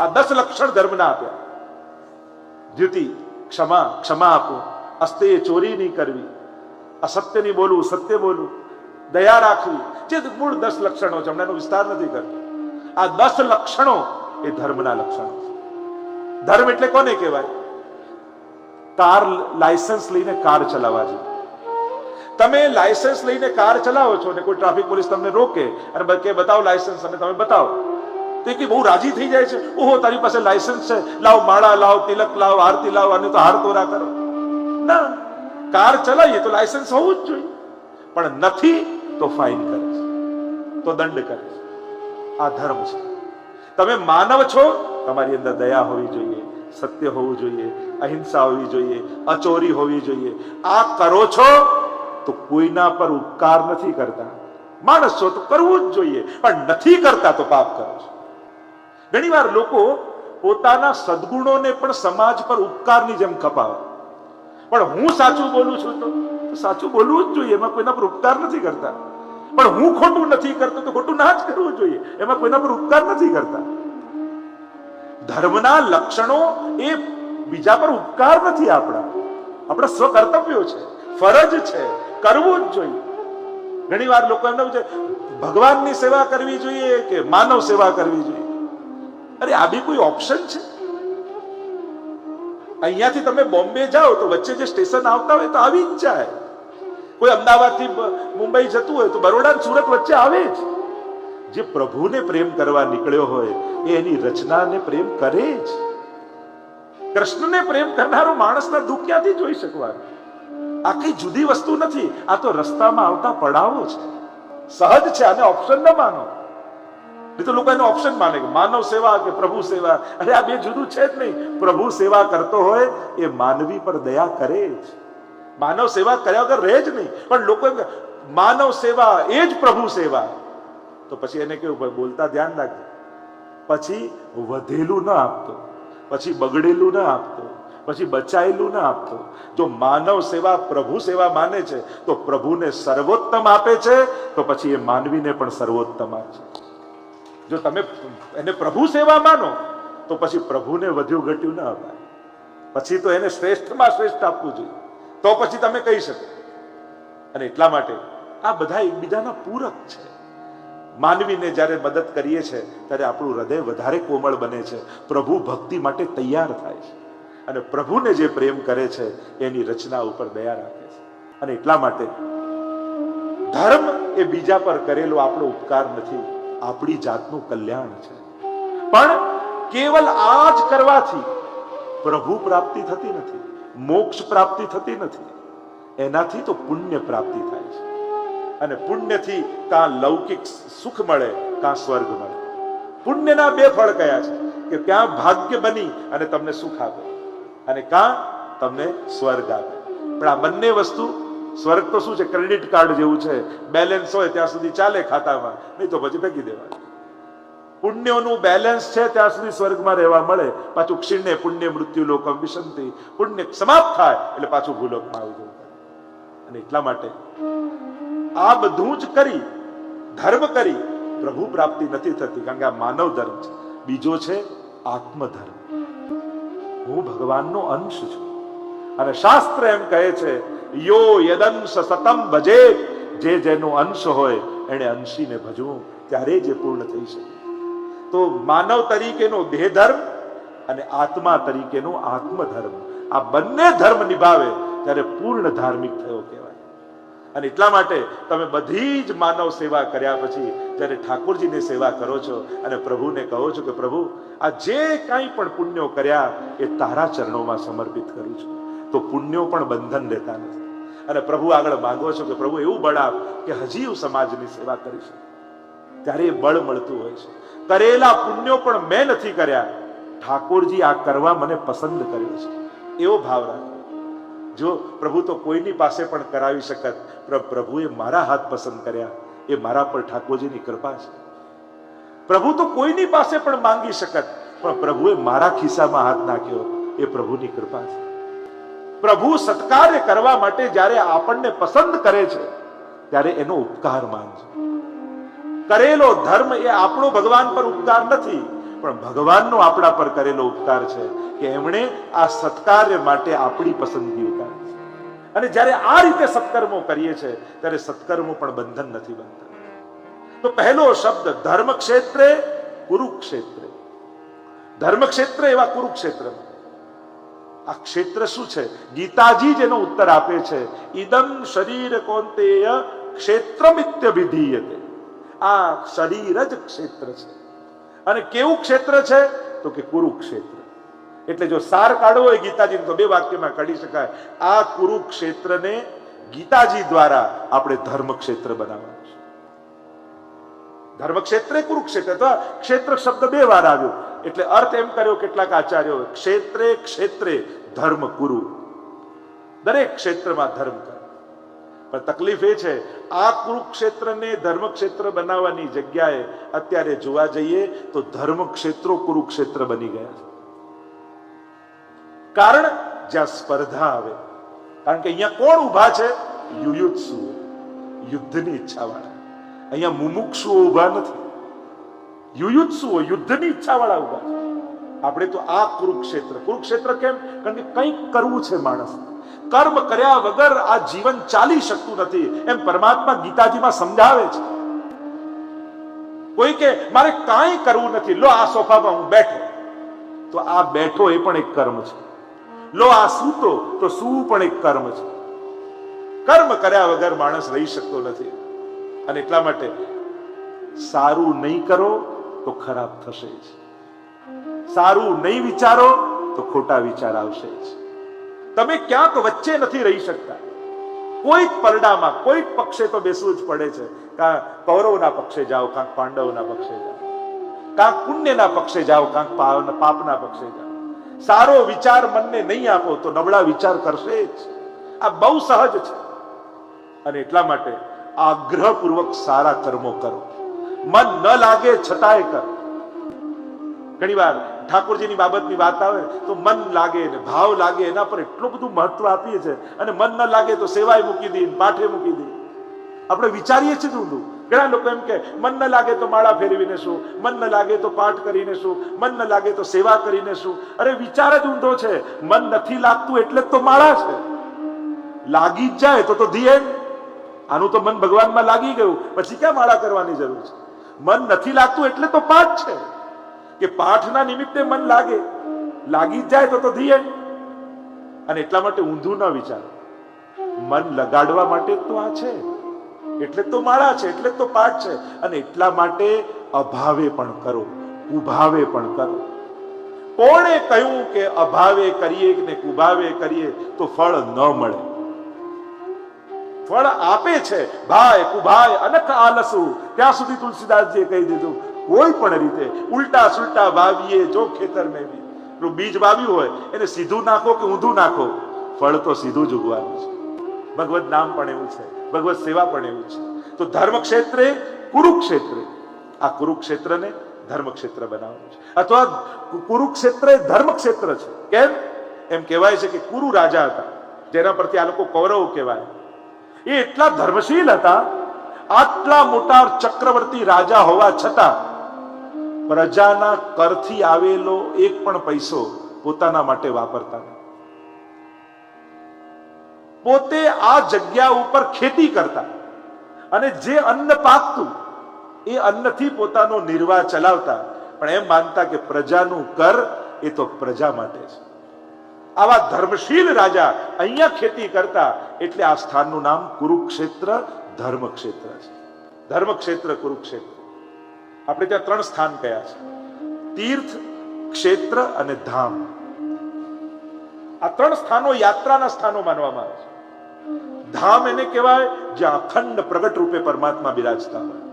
આ દસ લક્ષણ ધર્મના આપ્યા. દ્યુતિ, ક્ષમા ક્ષમા આપો. અસ્તે ચોરી નહીં કરવી. અસત્ય નહીં બોલવું, સત્ય બોલવું. દયા રાખવી. જે મૂળ દસ લક્ષણો છે હમણાં વિસ્તાર નથી કરતો. આ દસ લક્ષણો એ ધર્મના લક્ષણો ધર્મ એટલે કોને કહેવાય? કાર લાયસન્સ લઈને કાર ચલાવવા જોઈએ તમે લાયસન્સ લઈને કાર ચલાવો છો ને કોઈ ટ્રાફિક પોલીસ તમને રોકે અને કે બતાવો લાયસન્સ અને તમે બતાવો. તો કે બહુ રાજી થઈ જાય છે. ઓહો, તારી પાસે લાયસન્સ છે. લાવ માળા, લાવ તિલક, લાવ આરતી, લાવ અને તો હાર તોરા કરો. ના, કાર ચલાવીએ તો લાયસન્સ હોવું જ જોઈએ. પણ નથી તો ફાઇન કરે છે. તો દંડ કરે છે. આ ધર્મ છે. તમે માનવ છો, તમારી અંદર દયા હોવી જોઈએ, સત્ય હોવું જોઈએ, અહિંસા હોવી જોઈએ, અચોરી હોવી જોઈએ. આ કરો છો તો કોઈના પર ઉપકાર નથી કરતા. માણસ છો તો કરવું જ જોઈએ, પણ નથી કરતા તો પાપ કરો છો. ઘણીવાર લોકો પોતાના સદગુણોને પણ સમાજ પર ઉપકારની જેમ ખપાવે. પણ હું સાચું બોલું છું તો સાચું બોલવું જ જોઈએ, એમાં કોઈના પર ઉપકાર નથી કરતા. પણ હું ખોટું નથી કરતો તો ખોટું ના જ કરવું જોઈએ, એમાં કોઈના પર ઉપકાર નથી કરતા. ધર્મના લક્ષણો એ બીજા પર ઉપકાર નથી આપણા. આપણા સ્વકર્તવ્યો છે, ફરજ છે, કરવું જ જોઈએ. ઘણી વાર લોકો એમને ભગવાનની સેવા કરવી જોઈએ કે માનવ સેવા કરવી જોઈએ? અરે, આ બી કોઈ ઓપ્શન છે? અહીંયાથી તમે બોમ્બે જાઓ તો વચ્ચે જે સ્ટેશન આવતા હોય તો આવી જ જાય. કોઈ અમદાવાદથી મુંબઈ જતું હોય તો બરોડા સુરત વચ્ચે આવે જ. જે પ્રભુને પ્રેમ કરવા નીકળ્યો હોય એ એની રચનાને પ્રેમ કરે જ. કૃષ્ણને પ્રેમ કરનારો માણસના દુઃખ ક્યાંથી જોઈ શકવાનું? આ કઈ જુદી વસ્તુ નથી, આ તો રસ્તામાં આવતા પડાવો છે સહજ છે, આને ઓપ્શન ન માનો. નહીં તો લોકો એનો ઓપ્શન માને કે માનવ સેવા કે પ્રભુ સેવા? અરે આ બે જુદું છે જ નહીં. પ્રભુ સેવા કરતો હોય એ માનવી પર દયા કરે જ. માનવ સેવા કર્યા વગર રહે જ નહીં. પણ લોકો માનવ સેવા એ જ પ્રભુ સેવા. તો પછી એને કેવું બોલતા ધ્યાન રાખજો. પછી વધેલું ના આપતો. પછી બગડેલું ના આપતો. પછી બચાયેલું ના આપતો. જો માનવ સેવા પ્રભુ સેવા માને છે, તો પ્રભુને સર્વોત્તમ આપે છે, તો પછી એ માનવીને પણ સર્વોત્તમ આપે છે. જો તમે એને પ્રભુ સેવા માનો, તો પછી પ્રભુને વધ્યું ઘટ્યું ના અપાય. પછી તો એને શ્રેષ્ઠમાં શ્રેષ્ઠ આપવું જોઈએ. તો પછી તમે કહી શકો. અને એટલા માટે આ બધા એકબીજાના પૂરક છે. માનવીને જ્યારે મદદ કરીએ છીએ ત્યારે આપણું હૃદય વધારે કોમળ બને છે. પ્રભુ ભક્તિ માટે તૈયાર થાય છે. અને પ્રભુને જે પ્રેમ કરે છે, એની રચના ઉપર દયા રાખે છે. અને એટલા માટે ધર્મ એ બીજા પર કરેલો આપણો ઉપકાર નથી. આપણી જાતનું કલ્યાણ છે. પણ કેવલ આ જ કરવાથી પ્રભુ પ્રાપ્તિ થતી નથી, મોક્ષ પ્રાપ્તિ થતી નથી. એનાથી તો પુણ્ય પ્રાપ્તિ થાય છે. અને પુણ્યથી કાં લૌકિક સુખ મળે, કાં સ્વર્ગ મળે. પુણ્યના બે ફળ કયા છે? કે ત્યાં ભાગ્ય બની અને તમને સુખ આપે. અને કાં તમને સ્વર્ગ આપે. પણ આ બંને વસ્તુ સ્વર્ગ તો શું છે? ક્રેડિટ કાર્ડ જેવું છે. બેલેન્સ હોય ત્યાં સુધી ચાલે ખાતામાં. નહીં તો પછી ફેંકી દેવા પુણ્યોનું બેલેન્સ છે ત્યાં સુધી સ્વર્ગમાં રહેવા મળે. પાછું ક્ષીણને પુણ્ય મૃત્યુ લોકમ વિશંતિ પુણ્ય સમાપ્ત થાય એટલે પાછું ભૂલોકમાં આવી જવું અને એટલા માટે આ બધું જ કરી, ધર્મ કરી, પ્રભુ પ્રાપ્તિ નથી થતી. કારણ કે આ માનવ ધર્મ છે. બીજો છે આત્મધર્મ. હું ભગવાનનો અંશ છું. અને શાસ્ત્ર એમ કહે છે યો યદંશ સતમ ભજે. જે જેનો અંશ હોય એને અંશીને ભજવું. ત્યારે જે પૂર્ણ થઈ શકે. તો માનવ તરીકેનો દેહ ધર્મ અને આત્મા તરીકેનો આત્મધર્મ. આ બંને ધર્મ નિભાવે ત્યારે પૂર્ણ ધાર્મિક થયો કહેવાય. અને એટલા માટે તમે બધી જ માનવ સેવા કર્યા પછી જ્યારે ઠાકોરજીની સેવા કરો છો અને પ્રભુને કહો છો કે પ્રભુ, આ જે કાંઈ પણ પુણ્યો કર્યા, એ તારા ચરણોમાં સમર્પિત કરું છું. તો પુણ્યો પણ બંધન રહેતા નથી. અને પ્રભુ આગળ માંગો છો કે પ્રભુ એવું બળ આપ કે હજી હું સમાજની સેવા કરી શકું. ત્યારે એ બળ મળતું હોય છે. કરેલા પુણ્યો પણ મેં નથી કર્યા. ઠાકોરજી આ કરવા મને પસંદ કર્યું છે. એવો ભાવ રાખો. જો પ્રભુ તો કોઈની પાસે પણ કરાવી શકત પ્રભુએ મારા હાથ પસંદ કર્યા. એ મારા પર ઠાકોરજીની કૃપા છે. પ્રભુ તો કોઈની પાસે પણ માંગી શકત, પણ પ્રભુએ મારા ખિસ્સામાં હાથ નાખ્યો. એ પ્રભુની કૃપા છે. પ્રભુ સત્કાર્ય કરવા માટે જ્યારે આપણને પસંદ કરે છે, ત્યારે એનો ઉપકાર માનજો. કરેલો ધર્મ એ આપણો ભગવાન પર ઉપકાર નથી, પણ ભગવાનનો આપણા પર કરેલો ઉપકાર છે કે એમણે આ સત્કાર્ય માટે આપણી પસંદગી ઉતારી છે. અને જ્યારે આ રીતે સત્કર્મો કરીએ છીએ ત્યારે સત્કર્મો પણ બંધન નથી બનતા. તો પહેલો શબ્દ ધર્મ ક્ષેત્રે કુરુક્ષેત્રે. ધર્મ ક્ષેત્ર એવા કુરુક્ષેત્રમાં. આ ક્ષેત્ર શું છે? ગીતાજી જેનો ઉત્તર આપે છે ઇદમ શરીર કોંતેય ક્ષેત્રમિત્યભિધીયતે. આ શરીર જ ક્ષેત્ર છે. અને કેવું ક્ષેત્ર છે? તો કે કુરુક્ષેત્ર. એટલે જો સાર કાઢવો હોય ગીતાજી તો બે વાક્યમાં કાઢી શકાય. આ કુરુક્ષેત્રને ગીતાજી દ્વારા આપણે ધર્મક્ષેત્ર બનાવવાનું છે. ધર્મક્ષેત્રે કુરુક્ષેત્ર. અથવા ક્ષેત્ર શબ્દ બે વાર આવ્યો. એટલે અર્થ એમ કર્યો કેટલાક આચાર્યો, ક્ષેત્રે ક્ષેત્રે ધર્મ કુરુ. દરેક ક્ષેત્રમાં ધર્મ કરે. પણ તકલીફ એ છે, આ કુરુક્ષેત્રને ધર્મ ક્ષેત્ર બનાવવાની જગ્યાએ અત્યારે જોવા જઈએ તો ધર્મ ક્ષેત્રો કુરુક્ષેત્ર બની ગયા છે. કારણ જ્યાં સ્પર્ધા આવે. કારણ કે અહીંયા કોણ ઊભા છે? યુયુત્સુ યુદ્ધની ઈચ્છા વાળા અહીંયા મુમુક્ષુઓ ઊભા નથી. યુયુત્સુઓ યુદ્ધની ઈચ્છાવાળા ઊભા છે. આપણે તો આ કુરુક્ષેત્ર કુરુક્ષેત્ર કેમ? કારણ કે કંઈક કરવું છે માણસ. કર્મ કર્યા વગર આ જીવન ચાલી શકતું નથી. એમ પરમાત્મા ગીતાજીમાં સમજાવે છે. કોઈ કે, મારે કાંઈ કરવું નથી. લો આ સોફામાં હું બેઠો. તો આ બેઠો એ પણ એક કર્મ છે. લો આ સૂતો, તો સૂવું પણ એક કર્મ છે. કર્મ કર્યા વગર માણસ રહી શકતો નથી. અને એટલા માટે સારું નહીં કરો તો ખરાબ થશે જ. સારું નહીં વિચારો તો ખોટા વિચાર આવશે જ. તમે ક્યાંક વચ્ચે નથી રહી શકતા. કોઈ જ પરડામાં કોઈ જ પક્ષે તો બેસવું જ પડે છે કાં કૌરવના પક્ષે જાઓ, કાંક પાંડવના પક્ષે જાઓ, કાંક પુણ્યના પક્ષે જાઓ, કાંક પાપના પક્ષે જાઓ. સારો વિચાર મનને નહીં આપો તો નબળા વિચાર કરશે જ. આ બહુ સહજ છે. અને એટલા માટે આગ્રહપૂર્વક સારા કર્મો કરો. મન ન લાગે છતાંય કર. ઘણી વાર ઠાકોરજીની બાબતની વાત આવે તો મન લાગે ને ભાવ લાગે, એના પર એટલું બધું મહત્વ આપીએ છે અને મન ન લાગે તો સેવાય મૂકી દે, પાઠે મૂકી દે. આપણે વિચારીએ છીએ ઊંધું ઘણા લોકો એમ કે, મન ન લાગે તો માળા ફેરવીને શું મન ન લાગે તો પાઠ કરીને શું મન ન લાગે તો સેવા કરીને શું અરે, વિચાર જ ઊંધો છે. મન નથી લાગતું એટલે જ તો માળા છે. લાગી જ જાય તો તો ધીએ આનું તો મન ભગવાનમાં લાગી ગયું. પછી ક્યાં માળા કરવાની જરૂર છે? મન નથી લાગતું એટલે તો પાઠ છે. કે પાઠના નિમિત્તે મન લાગે. લાગી જાય તો તો ધીએ. અને એટલા માટે ઊંધું ન વિચારો. મન લગાડવા માટે તો આ છે. એટલે તો માળા છે, એટલે તો પાઠ છે. અને એટલા માટે અભાવે પણ કરો. ઉભાવે પણ કરો. કોણે કહ્યું કે અભાવે કરીએ ને કુભાવે કરીએ તો ફળ ન મળે? ફળ આપે છે. ભાઈ, કુભાઈ, અનખ આલસુ. ત્યાં સુધી તુલસીદાસજીએ કહી દીધું, કોઈ પણ રીતે ઉલટા સુલટા વાવીએ જો ખેતર મેં બી. બીજ વાવ્યું હોય, એને સીધું નાખો કે ઊંધું નાખો? ફળ તો સીધું જ ઉગવાનું છે. ભગવત નામ પણ એવું છે. ભગવત સેવા પણ એવું છે. તો ધર્મ ક્ષેત્રે કુરુક્ષેત્રે, આ કુરુક્ષેત્રને ધર્મક્ષેત્ર બનાવવાનું છે. અથવા કુરુક્ષેત્ર એ ધર્મક્ષેત્ર છે. કેમ? એમ કહેવાય છે કે કુરુ રાજા હતા. જેના પરથી આ લોકો કૌરવ કહેવાય. એ એટલા ધર્મશીલ હતા, આટલા મોટા ચક્રવર્તી રાજા હોવા છતાં પ્રજાના કરથી આવેલો એક પણ પૈસો પોતાના માટે વાપરતા પોતે આ જગ્યા ઉપર ખેતી કરતા અને જે અન્ન પાકતું એ અન્નથી પોતાનો નિર્વાહ ચલાવતા, પણ એમ માનતા કે પ્રજાનું કર એ તો પ્રજા માટે છે. આવા ધર્મશીલ રાજા અહીંયા ખેતી કરતા, એટલે આ સ્થાનનું નામ કુરુક્ષેત્ર ધર્મક્ષેત્ર છે. ધર્મક્ષેત્ર, કુરુક્ષેત્ર. આપણે ત્યાં ત્રણ સ્થાન કયા છે. તીર્થ, ક્ષેત્ર અને ધામ. આ ત્રણ સ્થાનો યાત્રાના સ્થાનો માનવામાં આવે છે. ધામ એને કહેવાય જ્યાં અખંડ પ્રગટ રૂપે પરમાત્મા બિરાજતા હોય.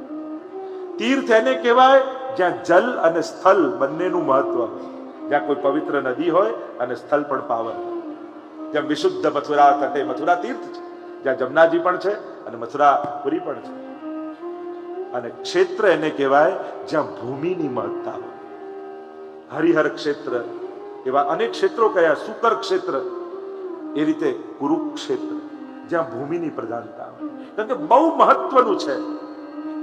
તીર્થ એને કહેવાય જ્યાં જલ અને સ્થળ બંનેનું મહત્વ હોય. જ્યાં કોઈ પવિત્ર નદી હોય અને સ્થળ પણ પાવન હોય. જેમ વિશુદ્ધ મથુરા તટે મથુરા તીર્થ છે, જ્યાં જમનાજી પણ છે અને મથુરા પુરી પણ છે. અને ક્ષેત્ર એને કહેવાય જ્યાં ભૂમિની મહત્તા હોય. હરિહર ક્ષેત્ર એવા અનેક ક્ષેત્રો કયા સુકર ક્ષેત્ર એ રીતે કુરુક્ષેત્ર, જ્યાં ભૂમિની પ્રધાનતા હોય. કારણ કે બહુ મહત્વનું છે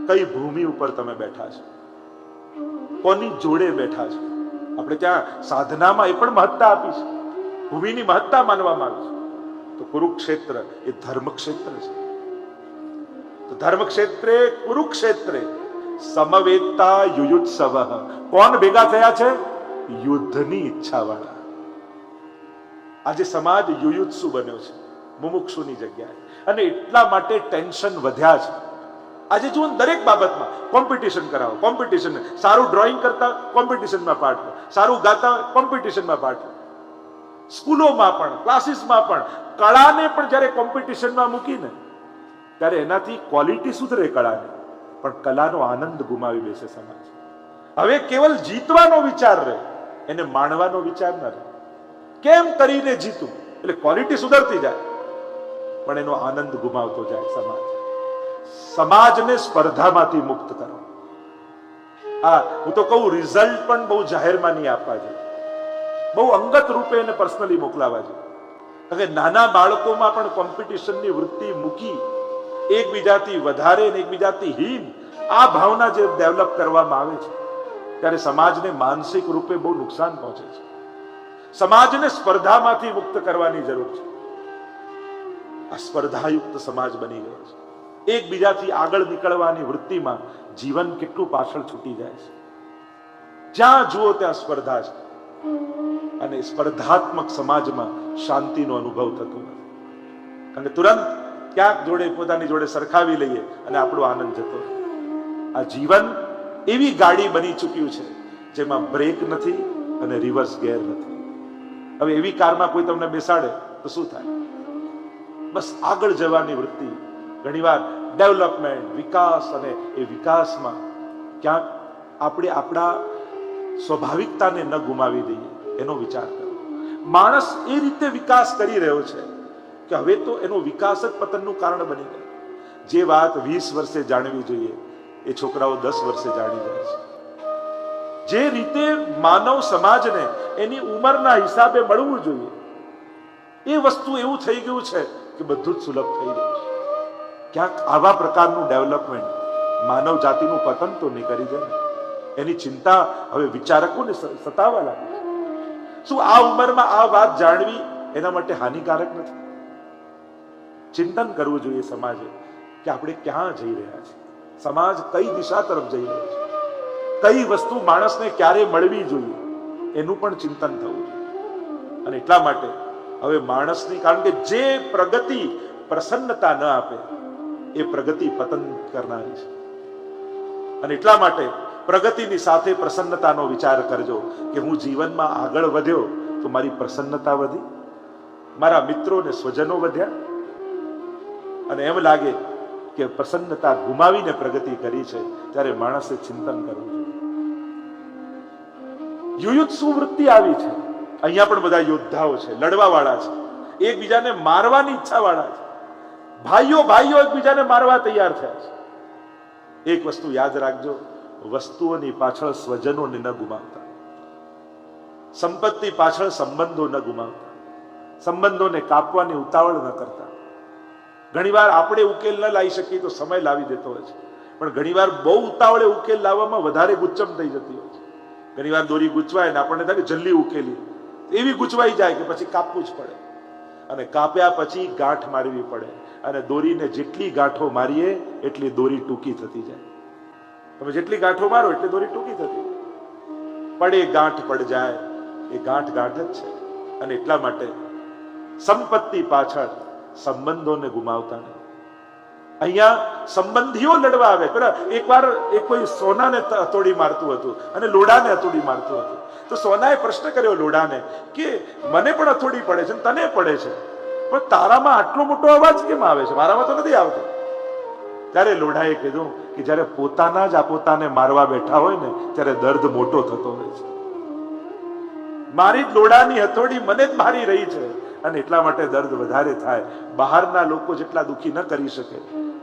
કઈ ભૂમિ ઉપર તમે બેઠા છો. કોની જોડે બેઠા છે? આપણે ત્યાં સાધનામાં એ પણ મહત્તા આપી છે. ભૂમિની મહત્તા માનવામાં આવી છે. તો કુરુક્ષેત્ર એ ધર્મક્ષેત્ર છે. તો ધર્મક્ષેત્રે, કુરુક્ષેત્રે સમવેતા યુયુત્સવ. કોણ ભેગા થયા છે? યુદ્ધની ઈચ્છા વાળા આજે સમાજ યુયુત્સુ બન્યો છે, મુમુક્ષુની જગ્યાએ. અને એટલા માટે ટેન્શન વધ્યા છે. આજે જુઓ દરેક બાબતમાં કોમ્પિટિશન કરાવો કોમ્પિટિશન સારું ડ્રોઈંગ કરતા કોમ્પિટિશનમાં પાર્ટ લો. સારું ગાતા કોમ્પિટિશનમાં પાર્ટ લો. સ્કૂલોમાં પણ, ક્લાસીસમાં પણ. કળાને પણ જ્યારે કોમ્પિટિશનમાં મૂકીને, ત્યારે એનાથી ક્વોલિટી સુધરે કળાની. પણ કલાનો આનંદ ગુમાવી બેસે સમાજ. હવે કેવલ જીતવાનો વિચાર રહે, એને માણવાનો વિચાર ન રહે. કેમ કરીને જીતું? એટલે ક્વોલિટી સુધરતી જાય. પણ એનો આનંદ ગુમાવતો જાય સમાજ. સમાજને સ્પર્ધામાંથી મુક્ત કરો. આ હું તો કહું રિઝલ્ટ પણ બહુ જાહેરમાં નહીં આપવા જોઈએ. બહુ અંગત રૂપે એને પર્સનલી મોકલાવા જોઈએ. કે નાના બાળકોમાં પણ કોમ્પિટિશનની વૃત્તિ મૂકી એકબીજાથી વધારે ને એકબીજાથી હીન આ ભાવના જે ડેવલપ કરવામાં આવે છે, ત્યારે સમાજને માનસિક રૂપે બહુ નુકસાન પહોંચે છે. સમાજને સ્પર્ધામાંથી મુક્ત કરવાની જરૂર છે. આ સ્પર્ધાયુક્ત સમાજ બની ગયો છે. એકબીજાથી આગળ નીકળવાની વૃત્તિમાં જીવન કેટલું પાછળ છૂટી જાય છે. જ્યાં જુઓ ત્યાં સ્પર્ધા છે. અને સ્પર્ધાત્મક સમાજમાં શાંતિનો અનુભવ થતો નથી અને તુરંત ક્યાંક જોડે પોતાની જોડે સરખાવી લઈએ અને આપણો આનંદ જતો આ જીવન એવી ગાડી બની ચૂક્યું છે જેમાં બ્રેક નથી અને રિવર્સ ગેર નથી. હવે એવી કારમાં કોઈ તમને બેસાડે તો શું થાય? બસ આગળ જવાની વૃત્તિ ઘણીવાર ડેવલપમેન્ટ, વિકાસ અને એ વિકાસમાં ક્યાંક આપણે આપણા સ્વાભાવિકતાને ન ગુમાવી દઈએ, એનો વિચાર કરો. માણસ એ રીતે વિકાસ કરી રહ્યો છે કે હવે તો એનો વિકાસ જ પતનનું કારણ બની ગયું. જે વાત વીસ વર્ષે જાણવી જોઈએ, એ છોકરાઓ દસ વર્ષે જાણી જાય છે. જે રીતે માનવ સમાજને એની ઉંમરના હિસાબે મળવું જોઈએ, એ વસ્તુ એવું થઈ ગયું છે કે બધું જ સુલભ થઈ રહ્યું છે. ક્યાંક આવા પ્રકારનું ડેવલપમેન્ટ માનવ જાતિનું પતન તો નહીં કરી દે એની ચિંતા હવે વિચારકોને સતાવવા લાગે. શું આ ઉંમરમાં આ વાત જાણવી એના માટે હાનિકારક નથી? ચિંતન કરવું જોઈએ સમાજે કે આપણે ક્યાં જઈ રહ્યા છીએ. સમાજ કઈ દિશા તરફ જઈ રહ્યો છે? કઈ વસ્તુ માણસને ક્યારે મળવી જોઈએ? એનું પણ ચિંતન થવું જોઈએ. અને એટલા માટે હવે માણસની, કારણ કે જે પ્રગતિ પ્રસન્નતા ન આપે એ પ્રગતિ પતન કરનારી છે. અને એટલા માટે પ્રગતિની સાથે પ્રસન્નતાનો વિચાર કરજો કે હું જીવનમાં આગળ વધ્યો તો મારી પ્રસન્નતા વધી, મારા મિત્રો ને સ્વજનો વધ્યા. અને એમ લાગે કે પ્રસન્નતા ગુમાવીને પ્રગતિ કરી છે ત્યારે માણસે ચિંતન કરવું જોઈએ. યુયુત્સુ વૃત્તિ આવી છે. અહીંયા પણ બધા યોદ્ધાઓ છે લડવા વાળા છે. એકબીજાને મારવાની ઈચ્છા વાળા છે. ભાઈઓ ભાઈઓ એકબીજાને મારવા તૈયાર થયા છે. એક વસ્તુ યાદ રાખજો, વસ્તુઓની પાછળ સ્વજનોને ન ગુમાવતા. સંપત્તિ પાછળ સંબંધો ન ગુમાવતા. સંબંધોને કાપવાની ઉતાવળ ન કરતા. ઘણીવાર આપણે ઉકેલ ન લાવી શકીએ તો સમય લાવી દેતો હોય છે. પણ ઘણીવાર બહુ ઉતાવળે ઉકેલ લાવવામાં વધારે ગુચ્ચમ થઈ જતી હોય છે. ઘણીવાર દોરી ગુચવાય ને આપણને થાય કે જલ્દી ઉકેલી એવી ગુચવાઈ જાય કે પછી કાપવું જ પડે. અને કાપ્યા પછી ગાંઠ મારવી પડે. અને દોરીને જેટલી ગાંઠો મારીએ, એટલી દોરી ટૂંકી થતી જાય. તમે જેટલી ગાંઠો મારો, એટલી દોરી ટૂંકી થતી. પડે ગાંઠ પડ જાય, એ ગાંઠ ગાંઠ જ છે. અને એટલા માટે સંપત્તિ પાછળ સંબંધોને ગુમાવતા નહીં. અહીંયા સંબંધીઓ લડવા આવે. પેલા એકવાર એક કોઈ સોનાને ત- હથોડી મારતું હતું અને લોડાને હથોડી મારતું હતું. તો સોનાએ પ્રશ્ન કર્યો લોડાને કે મને પણ અથોડી પડે છે તને પડે છે. પણ તારામાં આટલો મોટો અવાજ કેમ આવે છે? મારામાં તો નથી આવતો. ત્યારે લોઢાએ કીધું કે જ્યારે પોતાના જ પોતાને મારવા બેઠા હોય ને, ત્યારે દર્દ મોટો થતો હોય છે. મારી જ લોડાની હથોડી મને જ મારી રહી છે અને એટલા માટે દર્દ વધારે થાય. બહારના લોકો જેટલા દુખી ન કરી શકે,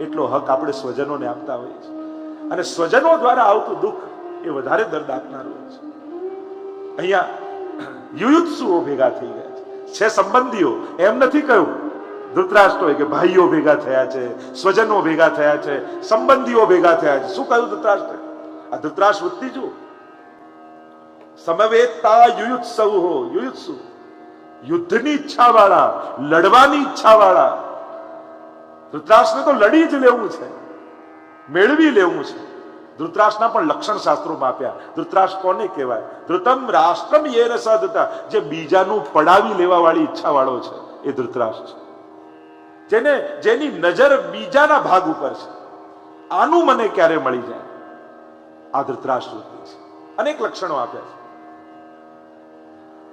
એટલો હક આપણે સ્વજનોને આપતા હોઈએ છીએ. અને સ્વજનો દ્વારા આવતું દુઃખ એ વધારે દર્દ આપનાર હોય છે. અહીંયા યુયુત્સુઓ ભેગા થઈ ગયા છે. છે સંબંધીઓ, એમ નથી કહ્યું. ધૃતરાષ્ટ્રોએ કે ભાઈઓ ભેગા થયા છે, સ્વજનો ભેગા થયા છે, સંબંધીઓ ભેગા થયા છે. શું કહ્યું ધૃતરાષ્ટ્ર આ ધૃતરાષ્ટ્ર વૃત્તિ જુઓ. સમવેતતા યુયુત્સવ હો યુયુત્સુ. યુદ્ધની ઈચ્છા વાળા લડવાની ઈચ્છા વાળા ધૃતરાષ્ટ્રને તો લડી જ લેવું છે. મેળવી લેવું છે. ધૃતરાષ્ટ્રના પણ લક્ષણ શાસ્ત્રોમાં આપ્યા ધૃતરાષ્ટ્ર કોને કહેવાય? ધૃતમ રાષ્ટ્રમ યેન સદતા જે બીજાનું પડાવી લેવા વાળી ઈચ્છા વાળો છે. એ ધૃતરાષ્ટ્ર છે. જેને, જેની નજર બીજાના ભાગ ઉપર છે. આનું મને ક્યારે મળી જાય? આ ધૃતરાષ્ટ્ર છે. અનેક લક્ષણો આપ્યા છે.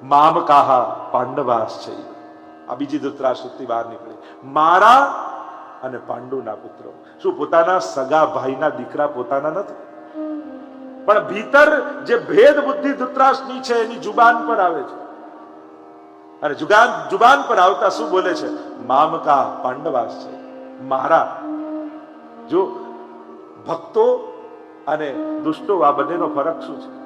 મામ કાહા પાંડવાસ છે આ બીજી ધૃતરાષ્ટ્રથી બહાર નીકળી. મારા અને પાંડુના પુત્રો. શું પોતાના સગા ભાઈના દીકરા પોતાના નથી? પણ ભીતર જે ભેદ બુદ્ધિ ધૃતરાષ્ટ્રની છે, એની જુબાન પર આવે છે. અને જુગાન, જુબાન પર આવતા શું બોલે છે? મામકા પાંડવાસ છે. મારા. જો ભક્તો અને દુષ્ટો, આ બંનેનો ફરક શું છે?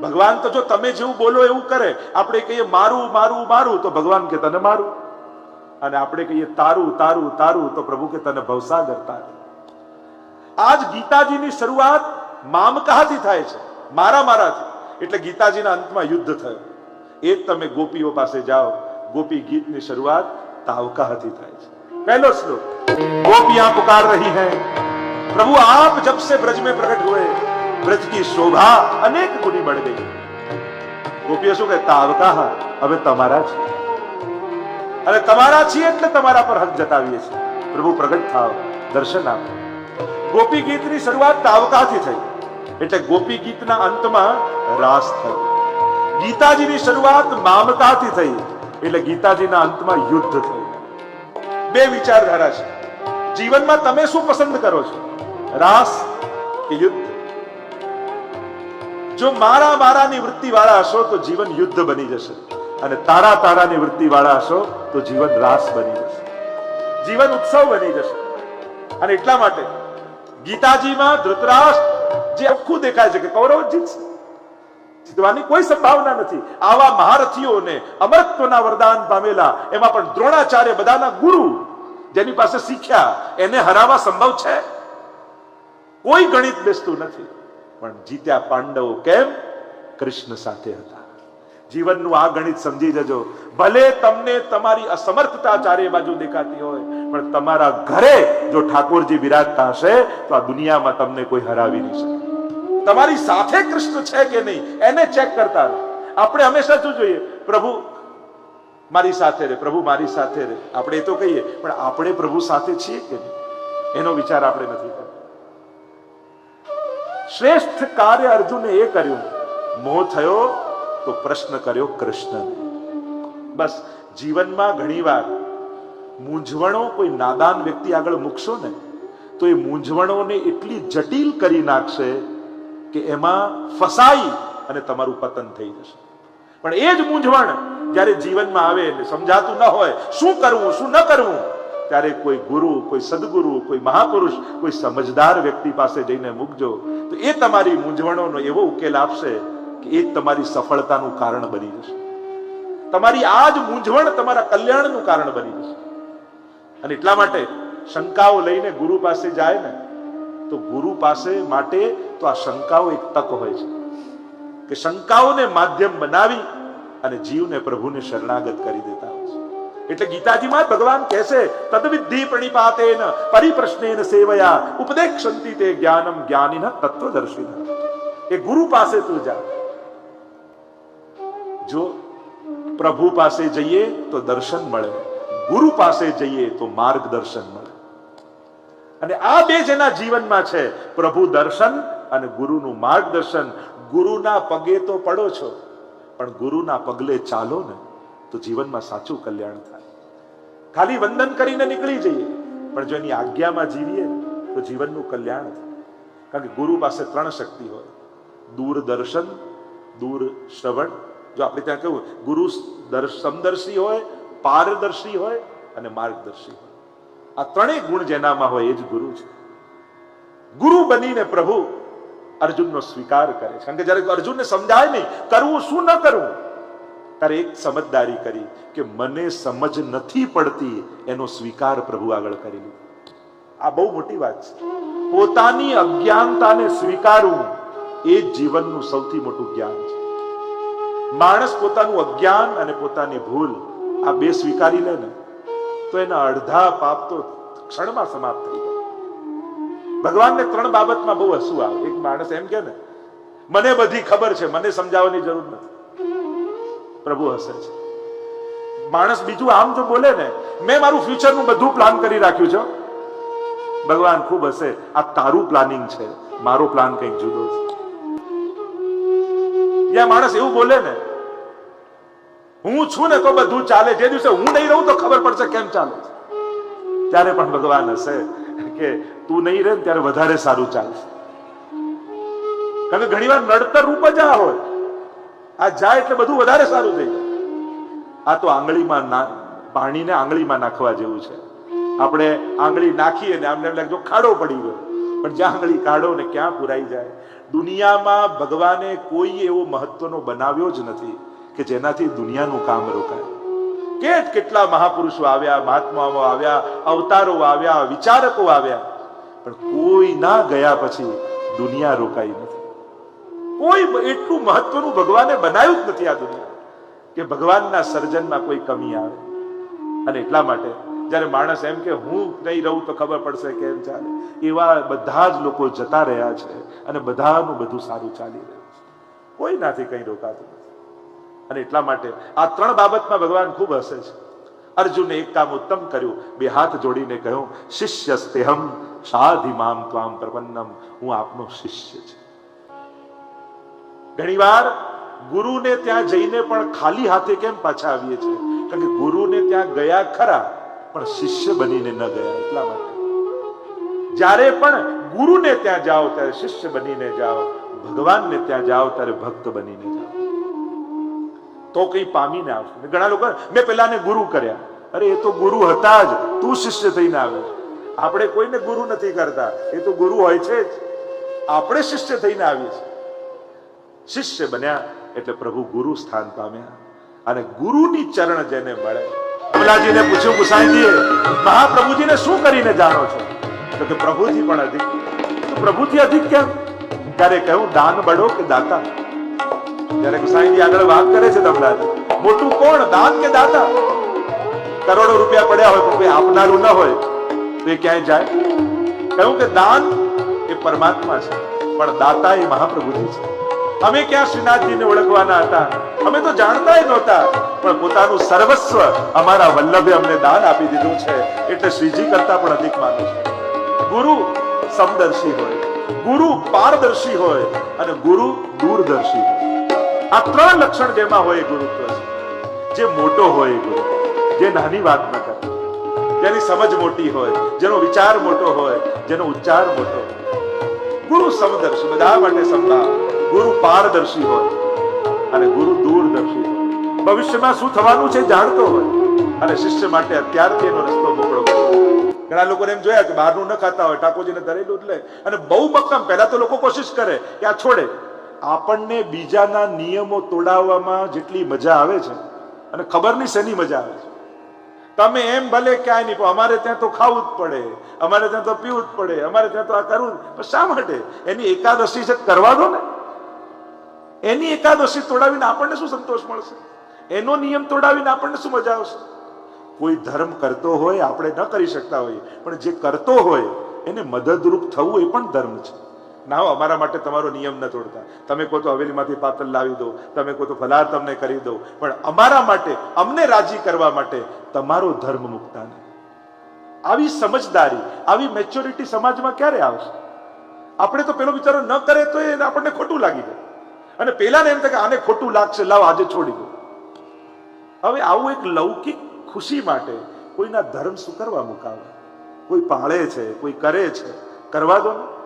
ભગવાન તો જો તમે જેવું બોલો એવું કરે. આપણે કહીએ, મારું મારું મારું. તો ભગવાન કે, તને મારું? અને આપણે કહીએ તારું તારું તારું તો પ્રભુ કે તને ભવસાગર તારું આજ ગીતાજીની શરૂઆત મામકાથી થાય છે મારા મારાથી એટલે ગીતાજીના અંતમાં યુદ્ધ થયું એ જ તમે ગોપીઓ પાસે જાઓ ગોપી ગીતની શરૂઆત તાવકાહથી થાય છે पहलो श्लोक गोपियां पुकार रही हैं प्रभु आप जब से ब्रज में प्रकट हुए ब्रज की शोभा अनेक गुनी बढ़ गई ગોપીઓ શું કહે તાવકા હવે તમારા છે અને તમારા છીએ એટલે તમારા પર હક જતાવીએ છીએ. પ્રભુ પ્રગટ થાવ, દર્શન આપો. ગોપી ગીતની શરૂઆત તાવકાથી થઈ. એટલે ગોપી ગીતના અંતમાં રાસ થયો. ગીતાજીની શરૂઆત મામતાથી થઈ. એટલે ગીતાજીના અંતમાં યુદ્ધ થયું. બે વિચારધારા છે. જીવનમાં તમે શું પસંદ કરો છો? રાસ કે યુદ્ધ? જો મારા મારાની વૃત્તિ વાળા હશો તો જીવન યુદ્ધ બની જશે. અને તારા તારાની વૃત્તિ વાળા હશો તો જીવન રાસ બની જશે. જીવન ઉત્સવ બની જશે. અને એટલા માટે ગીતાજીમાં ધૃતરાષ્ટ્ર જે આખું દેખાય છે કે કૌરવ જીતશે જીતવાની કોઈ સંભાવના નથી. આવા મહારથીઓને, અમરત્વના વરદાન પામેલા એમાં પણ દ્રોણાચાર્ય બધાના ગુરુ જેની પાસે શીખ્યા, એને હરાવવા સંભવ છે? કોઈ ગણિત બેસતું નથી. પણ જીત્યા પાંડવો કેમ? કૃષ્ણ સાથે હતા. જીવનનું આ ગણિત સમજી જજો. ભલે તમને તમારી અસમર્થતા ચારે બાજુ દેખાતી હોય, પણ તમારા ઘરે જો ઠાકોરજી વિરાજતા હશે, તો આ દુનિયામાં તમને કોઈ હરાવી નહીં શકે. તમારી સાથે કૃષ્ણ છે કે નહીં, એને ચેક કરતા આપણે હંમેશા શું જોઈએ? પ્રભુ મારી સાથે રે, પ્રભુ મારી સાથે રે. આપણે એ તો કહીએ, પણ આપણે પ્રભુ સાથે છીએ કે નહીં? એનો વિચાર આપણે નથી કરતા. શ્રેષ્ઠ કાર્ય અર્જુને એ કર્યું. મોહ થયો તો પ્રશ્ન કર્યો કૃષ્ણ બસ જીવનમાં ઘણીવાર મૂંઝવણો કોઈ નાદાન વ્યક્તિ આગળ મૂકશો ને, તો એ મૂંઝવણોને એટલી જટિલ કરી નાખશે કે એમાં ફસાઈ અને તમારું પતન થઈ જશે. પણ એ જ મૂંઝવણ જ્યારે જીવનમાં આવે ને સમજાતું ન હોય, શું કરવું, શું ન કરવું, ત્યારે કોઈ ગુરુ, કોઈ સદગુરુ, કોઈ મહાપુરુષ, કોઈ સમજદાર વ્યક્તિ પાસે જઈને મૂકજો, તો એ તમારી મૂંઝવણોનો એવો ઉકેલ આપશે કે એ જ તમારી સફળતાનું કારણ બની જશે. તમારી આ જ મૂંઝવણ તમારા કલ્યાણનું કારણ બની જશે. અને એટલા માટે શંકાઓ લઈને ગુરુ પાસે જાય ને, તો ગુરુ પાસે માટે તો આ શંકાઓ એક તક હોય છે. કે શંકાઓને માધ્યમ બનાવી અને જીવને પ્રભુને શરણાગત કરી દેતા હોય છે. એટલે ગીતાજીમાં ભગવાન કહેશે તદવિધિ પ્રણિપાતેન પરિપ્રશ્નેન સેવયા ઉપદેક્ષંતિ તે જ્ઞાનમ જ્ઞાનિન તત્વદર્શિન. એ ગુરુ પાસે તું જા. જો પ્રભુ પાસે જઈએ તો દર્શન મળે. ગુરુ પાસે જઈએ તો માર્ગદર્શન મળે. અને આ બે જેના જીવનમાં છે, પ્રભુ દર્શન અને ગુરુનું માર્ગદર્શન. ગુરુના પગે તો પડો છો, પણ ગુરુના પગલે ચાલો ને, તો જીવનમાં સાચું કલ્યાણ થાય. ખાલી વંદન કરીને નીકળી જઈએ, પણ જો એની આજ્ઞામાં જીવીએ તો જીવનનું કલ્યાણ થાય. કારણ કે ગુરુ પાસે ત્રણ શક્તિ હોય. દૂરદર્શન દૂર શ્રવણ જો આપણે ત્યાં કહ્યું ગુરુ સમદર્શી હોય, પારદર્શી હોય અને માર્ગદર્શી હોય. આ ત્રણેય ગુણ જેનામાં હોય એ જ ગુરુ છે. ગુરુ બનીને પ્રભુ અર્જુનનો સ્વીકાર કરે છે. કારણ કે જ્યારે અર્જુનને સમજાય નહીં, કરવું શું ન કરવું? ત્યારે એક સમજદારી કરી કે મને સમજ નથી પડતી એનો સ્વીકાર પ્રભુ આગળ કરી આ બહુ મોટી વાત છે. પોતાની અજ્ઞાનતાને સ્વીકારવું એ જીવનનું સૌથી મોટું જ્ઞાન છે. માણસ પોતાનું અજ્ઞાન અને પોતાની ભૂલ આ બે સ્વીકારી લે ને, તો એના અડધા પાપ તો ક્ષણમાં સમાપ્ત થઈ જાય. ભગવાનને ત્રણ બાબતમાં બહુ હસવું આવે. એક માણસ એમ કે ને, મને બધી ખબર છે, મને સમજાવવાની જરૂર નથી. પ્રભુ હસે છે. માણસ બીજું આમ જો બોલે ને, મેં મારું ફ્યુચરનું બધું પ્લાન કરી રાખ્યું છે ભગવાન ખૂબ હશે આ તારું પ્લાનિંગ છે. મારો પ્લાન કંઈક જુદો છે. જ્યાં માણસ એવું બોલે ને, હું છું ને તો બધું ચાલે, જે દિવસે હું નહીં રહું તો ખબર પડશે કેમ ચાલે ત્યારે પણ ભગવાન હશે કે તું નહીં રહે ત્યારે વધારે સારું ચાલશે કારણ કે ઘણીવાર નડતર રૂપ જ આ હોય. આ જાય એટલે બધું વધારે સારું થઈ જાય. આ તો આંગળીમાં ના, પાણીને આંગળીમાં નાખવા જેવું છે. આપણે આંગળી નાખીએ ને આમને એમ લાગે જો ખાડો પડી ગયો. પણ જ્યાં આંગળી કાઢો ને ક્યાં પુરાઈ જાય? દુનિયામાં ભગવાને કોઈ એવો મહત્વનો બનાવ્યો જ નથી કે જેનાથી દુનિયાનું કામ રોકાય. કેટ કેટલા મહાપુરુષો આવ્યા, મહાત્માઓ આવ્યા, અવતારો આવ્યા, વિચારકો આવ્યા, પણ કોઈ ના ગયા પછી દુનિયા રોકાઈ નથી. કોઈ એટલું મહત્વનું ભગવાને બનાવ્યું જ નથી આ દુનિયા કે ભગવાનના સર્જનમાં કોઈ કમી આવે. અને એટલા માટે જ્યારે માણસ એમ કે હું નહીં રહું તો ખબર પડશે કેમ ચાલે. એવા બધા જ લોકો જતા રહ્યા છે અને બધાનું બધું સારું ચાલી રહ્યું છે. કોઈ નાથી કંઈ રોકાતું નથી. અને એટલા માટે આ ત્રણ બાબતમાં ભગવાન ખૂબ હસે છે. અર્જુને એક કામ ઉત્તમ કર્યું. બે હાથ જોડીને કહ્યું શિષ્ય સ્તેહમ સાધિમામ ત્વામ પ્રપન્નમ. હું આપનો શિષ્ય છે. ઘણીવાર ગુરુને ત્યાં જઈને પણ ખાલી હાથે કેમ પાછા આવીએ છીએ? કારણ કે ગુરુને ત્યાં ગયા ખરા પણ શિષ્ય બનીને ન ગયા એટલા માટે. જ્યારે પણ ગુરુને ત્યાં જાઓ, ત્યારે શિષ્ય બનીને જાઓ, ભગવાનને ત્યાં જાઓ, ત્યારે ભક્ત બનીને જાઓ. તો કઈ પામીને આવશે. ઘણા લોકો મેં પેલાને ગુરુ કર્યા. અરે, એ તો ગુરુ હતા જ. તું શિષ્ય થઈને આવ્યો આપણે કોઈને ગુરુ નથી કરતા. એ તો ગુરુ હોય છે જ. આપણે શિષ્ય થઈને આવીએ છીએ. શિષ્ય બન્યા એટલે પ્રભુ ગુરુ સ્થાન પામ્યા. અને ગુરુની ચરણ જેને મળે કમલાજીને પૂછ્યું ગુસાઈજીએ મહાપ્રભુજીને શું કરીને જાણો છો? તો કે, પ્રભુજી પણ અધિક. તો પ્રભુજી અધિક કેમ? ત્યારે કહ્યું, દાન બડો કે દાતા? ત્યારે ગુસાઈજી આગળ વાત કરે છે કમલાજી મોટું કોણ, દાન કે દાતા? કરોડો રૂપિયા પડ્યા હોય, પણ કોઈ આપનારું ન હોય, તો એ ક્યાંય જાય? કહ્યું કે, દાન એ પરમાત્મા છે, પણ દાતા એ મહાપ્રભુજી છે. અમે ક્યાં શ્રીનાથજીને ઓળખવાના હતા? અમે તો જાણતા જ નહોતા. પણ પોતાનું સર્વસ્વ અમારા વલ્લભે અમને દાન આપી દીધું છે. એટલે શ્રીજી કરતા પણ અધિક માનું છે. ગુરુ સમદર્શી હોય, ગુરુ પારદર્શી હોય અને ગુરુ દૂરદર્શી હોય. આ ત્રણ લક્ષણ જેમાં હોય ગુરુત્વ છે. જે મોટો હોય ગુરુ, જે નાની વાત ન કરે. જેની સમજ મોટી હોય, જેનો વિચાર મોટો હોય, જેનો ઉચ્ચાર મોટો હોય. ગુરુ સમદર્શી, બધા માટે સંભાવ ગુરુ પારદર્શી હોય અને ગુરુ દૂરદર્શી હોય. ભવિષ્યમાં શું થવાનું છે જાણતો હોય. અને શિષ્ય માટે અત્યારથી એનો રસ્તો મોકળો ઘણા લોકોને એમ જોયા કે બહારનું ન ખાતા હોય, ઠાકોરજીને ધરેલું એટલે. અને બહુ મક્કમ. પહેલા તો લોકો કોશિશ કરે કે આ છોડે. આપણને બીજાના નિયમો તોડાવવામાં જેટલી મજા આવે છે અને ખબર નહીં શેની મજા આવે છે. તમે એમ ભલે ક્યાંય નહીં, પણ અમારે ત્યાં તો ખાવું જ પડે. અમારે ત્યાં તો પીવું જ પડે. અમારે ત્યાં તો આ કરવું શા માટે? એની એકાદશી છે કરવા દો ને? એની એકાદશી તોડાવીને આપણને શું સંતોષ મળશે? એનો નિયમ તોડાવીને આપણને શું મજા આવશે? કોઈ ધર્મ કરતો હોય આપણે ન કરી શકતા હોઈએ. પણ જે કરતો હોય એને મદદરૂપ થવું એ પણ ધર્મ છે. ના હો, અમારા માટે તમારો નિયમ ન તોડતા. તમે કહો તો હવેલીમાંથી પાતળ લાવી દો. તમે કહો તો ફલાર તમને કરી દો. પણ અમારા માટે અમને રાજી કરવા માટે તમારો ધર્મ મુકતા નહીં. આવી સમજદારી આવી મેચ્યોરિટી સમાજમાં ક્યારે આવશે? આપણે તો પેલો બિચારો ન કરે તો એ આપણને ખોટું લાગી જાય. અને પેલાને એમ થાય કે આને ખોટું લાગશે, લાવ આજે છોડી દો. હવે આવું એક લૌકિક ખુશી માટે કોઈના ધર્મ શું કરવા મુકાવે. કોઈ પાળે છે, કોઈ કરે છે. કરવા દો ને.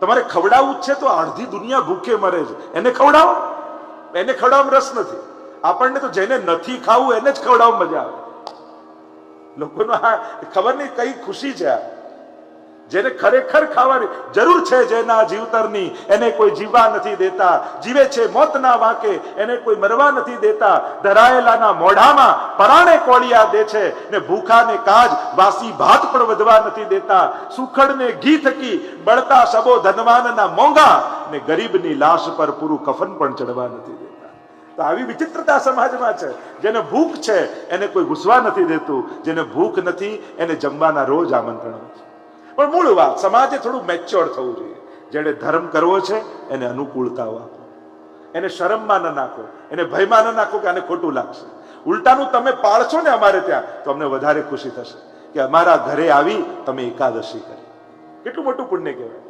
તમારે ખવડાવવું જ છે તો અડધી દુનિયા ભૂખે મરે છે. એને ખવડાવો. એને ખવડાવવામાં રસ નથી. આપણને તો જેને નથી ખાવું, એને જ ખવડાવવા મજા આવે. લોકોનો આ ખબર નહીં કઈ ખુશી છે આ. જેને ખરેખર ખાવાની જરૂર છે જેના જીવતરની, એને કોઈ જીવવા નથી દેતા. જીવે છે મોતના વાંકે, એને કોઈ મરવા નથી દેતા. ધરાયેલાના મોઢામાં પરાણે કોળિયા દે છે ને ભૂખાને કાજ, વાસી ભાત પણ વધવા નથી દેતા. સુખડને ઘી થકી બળતા સબો ધનવાનના મોંઘા ને ગરીબની લાશ પર પૂરું કફન પણ ચડવા નથી દેતા. તો આવી વિચિત્રતા સમાજમાં છે. જેને ભૂખ છે, એને કોઈ ઘૂસવા નથી દેતું. જેને ભૂખ નથી, એને જમવાના રોજ આમંત્રણ છે. પણ મૂળ વાત, સમાજે થોડું મેચ્યોર થવું જોઈએ. જેણે ધર્મ કરવો છે, એને અનુકૂળતાઓ આપો. એને શરમમાં ન નાખો. એને ભયમાં ન નાખો કે આને ખોટું લાગશે. ઉલટાનું તમે પાળશો ને અમારે ત્યાં, તો અમને વધારે ખુશી થશે કે અમારા ઘરે આવી તમે એકાદશી કરી. કેટલું મોટું પુણ્ય કહેવાય.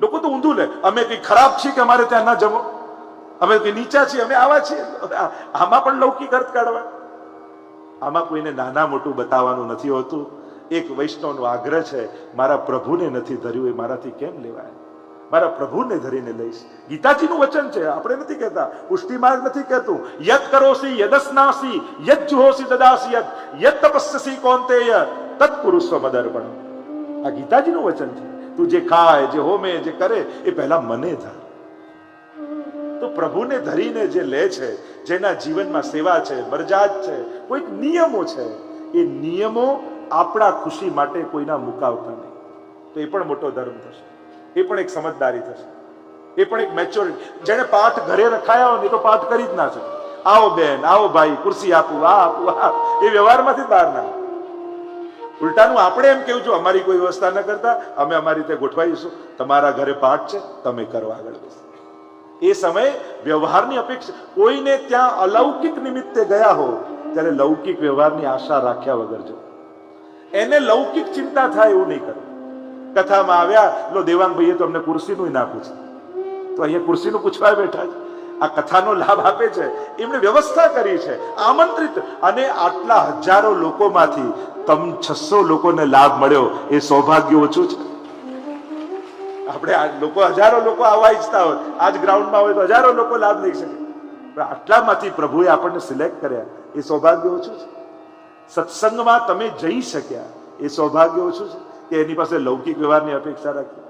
લોકો તો ઊંધું લે, અમે કઈ ખરાબ છીએ કે અમારે ત્યાં ના જમો? અમે કઈ નીચા છીએ, અમે આવા છીએ? આમાં પણ લૌકિક અર્થ કાઢવા. આમાં કોઈને નાના મોટું બતાવવાનું નથી હોતું. એક વૈષ્ણવનો આગ્રહ છે, મારા પ્રભુને નથી ધર્યું, એ મારાથી કેમ લેવાય? મારા પ્રભુને ધરીને લઈશ. ગીતાજીનું વચન છે, આપણે નથી કહેતા, પુષ્ટિ માર્ગ નથી કહેતું. યદ કરોસી, યદસ્નાસી, યદ જુહોસી, દદાસી, યદ યદ તપસ્યસી કોંતેય તત્પુરુષ મદર્પણ. આ ગીતાજીનું વચન છે. તું જે ખાય, જે હોમે, જે કરે, એ પહેલા મને ધર. તો પ્રભુને ધરીને જે લે છે, જેના જીવનમાં સેવા છે મરજાદ છે, કોઈક નિયમો છે, એ નિયમો આપણા ખુશી માટે કોઈના મુકાવતા નહીં. તો એ પણ મોટો ધર્મ થશે. એ પણ એક સમજદારી થશે. એ પણ એક મેચ્યોરિટી જેને પાઠ ઘરે રખાયા હોય ને તો પાઠ કરી જ ના શકે. આવો બેન, આવો ભાઈ, ખુરશી આપું, આ આપું, આ એ વ્યવહારમાંથી બહાર ના ઉલટાનું આપણે એમ કેવું છું, અમારી કોઈ વ્યવસ્થા ન કરતા, અમે અમારી રીતે ગોઠવાઈશું. તમારા ઘરે પાઠ છે, તમે કરવા આગળ એ સમયે વ્યવહારની અપેક્ષા, કોઈને ત્યાં અલૌકિક નિમિત્તે ગયા હો ત્યારે લૌકિક વ્યવહારની આશા રાખ્યા વગર જો એને લૌકિક ચિંતા થાય એવું નહીં કરે. કથામાં આવ્યા, લો દેવાંગ ભાઈએ તો અમને ખુરશીનું ના પૂછ્યું તો અહીંયા ખુરશીનું પૂછવા બેઠા છે. આ કથાનો લાભ આપે છે. એમણે વ્યવસ્થા કરી છે, આમંત્રિત. અને આટલા હજારો લોકોમાંથી તમ છસો લોકોને લાભ મળ્યો. એ સૌભાગ્ય ઓછું છે. આપણે લોકો હજારો લોકો આવવા ઈચ્છતા હોય. આજ ગ્રાઉન્ડમાં હોય તો હજારો લોકો લાભ લઈ શકે. આટલામાંથી પ્રભુએ આપણને સિલેક્ટ કર્યા. એ સૌભાગ્ય ઓછું છે. સત્સંગમાં તમે જઈ શક્યા. એ સૌભાગ્ય ઓછું છે કે એની પાસે લૌકિક વ્યવહારની અપેક્ષા રાખી.